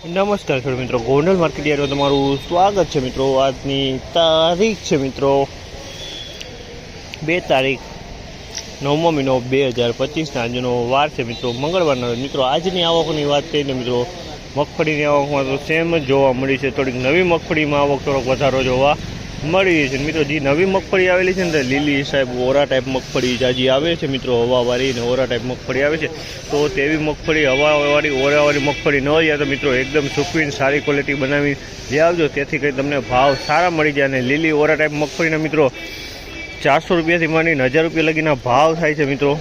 નમસ્કાર ખેડૂત મિત્રો, ગોંડલ માર્કેટ તમારું સ્વાગત છે મિત્રો. આજની તારીખ છે મિત્રો બે તારીખ નવમો મહિનો બે હજાર પચીસના આજનો વાર છે મિત્રો. મંગળવારના મિત્રો, આજની આવકની વાત કરીને મિત્રો, મગફળીની આવકમાં તો સેમ જ જોવા મળી છે. થોડીક નવી મગફળીમાં આવક થોડોક વધારો જોવા મળી છે મિત્રો, જે, નવી મગફળી આવેલી છે ને, તે લીલી સાહેબ ઓરા ટાઈપ મગફળી જાજી આવે છે. મિત્રો હવાવાળી ને ઓરા ટાઈપ મગફળી આવે છે. તો તેવી મગફળી હવાવાળી ઓરાવાળી મગફળી ન હોય તો મિત્રો, એકદમ સૂકવીને સારી ક્વોલિટી બનાવી લઈ આવજો. તેથી કંઈ તમને ભાવ સારા મળી જાય અને લીલી ઓરા ટાઈપ મગફળીના મિત્રો, ચારસો રૂપિયાથી માંડીને હજાર રૂપિયા લગીના ભાવ થાય છે મિત્રો.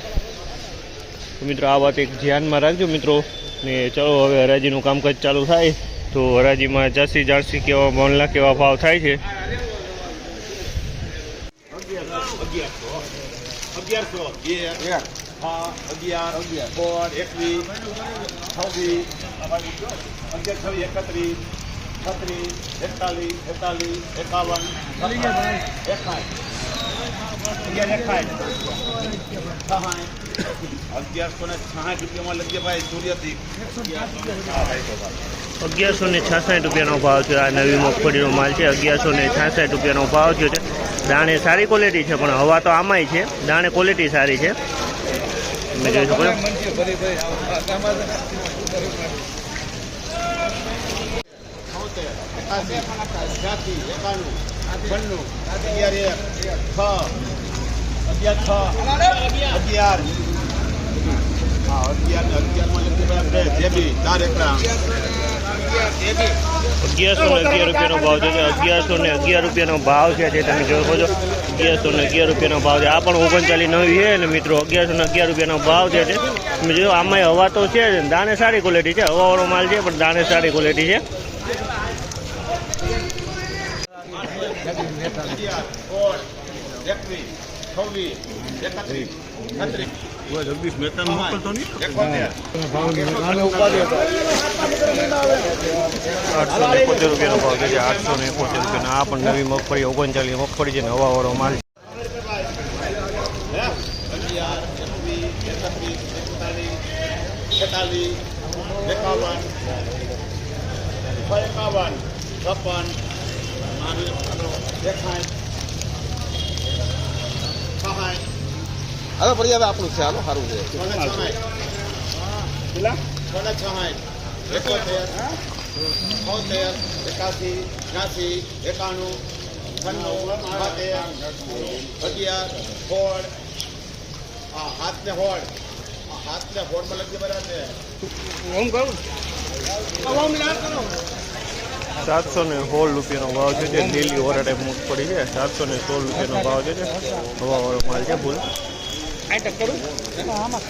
મિત્રો, આ વાત એક ધ્યાનમાં રાખજો મિત્રો. ને ચલો, હવે હરાજીનું કામકાજ ચાલુ થાય. તો હરાજીમાં જાસી જાણસી કેવા મોનલા કેવા ભાવ થાય છે? અગિયારસો. અગિયાર. હા અગિયાર અગિયાર. સોળ એકવીસ છવ્વીસ અગિયાર છવ્વીસ એકત્રીસ છત્રીસ એકતાલીસ એકતાલીસ એકાવન એકાઠ. અગિયાર એકાઠ. છહાઠ અગિયારસો ને છાસઠ રૂપિયામાં લખીએ ભાઈ સૂર્યથી. અગિયારસો ને છાસઠ રૂપિયાનો ભાવ છે આ નવી મગફળીનો માલ છે. અગિયારસો ને છાસઠ રૂપિયાનો ભાવ થયો છે. દાણે સારી ક્વોલિટી છે, પણ હવા તો આમાંય છે. દાણે ક્વોલિટી સારી છે. તમે જોઈ શકો અગિયાર અગિયાર, અગિયારમાં લખીએ ભાઈ આપણે ચાર એકડા અગિયારસો ને અગિયાર રૂપિયાનો ભાવ છે અગિયારસો ને અગિયાર રૂપિયાનો ભાવ છે જે તમે જોઈ છો. અગિયારસો ને અગિયાર રૂપિયાનો ભાવ છે. આ પણ ઓગણચાલીસ નવી છે ને મિત્રો, અગિયારસો ને અગિયાર રૂપિયાનો ભાવ છે તમે જો આમાં હવા તો છે દાણે સારી ક્વોલિટી છે. હવાવાળો માલ છે, પણ દાણે સારી ક્વોલિટી છે છવ્વીસ, એકત્રીસ જગદીશ મહેતા મોકલતો આઠસો ને એકોતેર રૂપિયાનો ભાવ છે આઠસો ને એકોતેર રૂપિયાનો. આ પણ નવી મગફળી ઓગણચાલીસ મગફળી છે ને હવાવાળો માલ. છે અગિયાર એકવીસ એકત્રીસ એકતાલીસ છેતાલીસ એકાવન છ એકાવન છપ્પન એકાઠ સહાય હવે પડી હવે આપણું છે. હાલો સારું છે. એકાસી ત્યાસી એકાણું અગિયાર સોળ. હા હાથને હોળ આ હાથ ને હોળમાં લખી બરાબર સાતસો ને સોળ રૂપિયાનો ભાવ છે જે લીલી ઓરા ટાઈપ પડી છે. સાતસો ને સોળ રૂપિયાનો ભાવ છે હવાવાળો માલ છે ભૂલ આટક કરું આમાં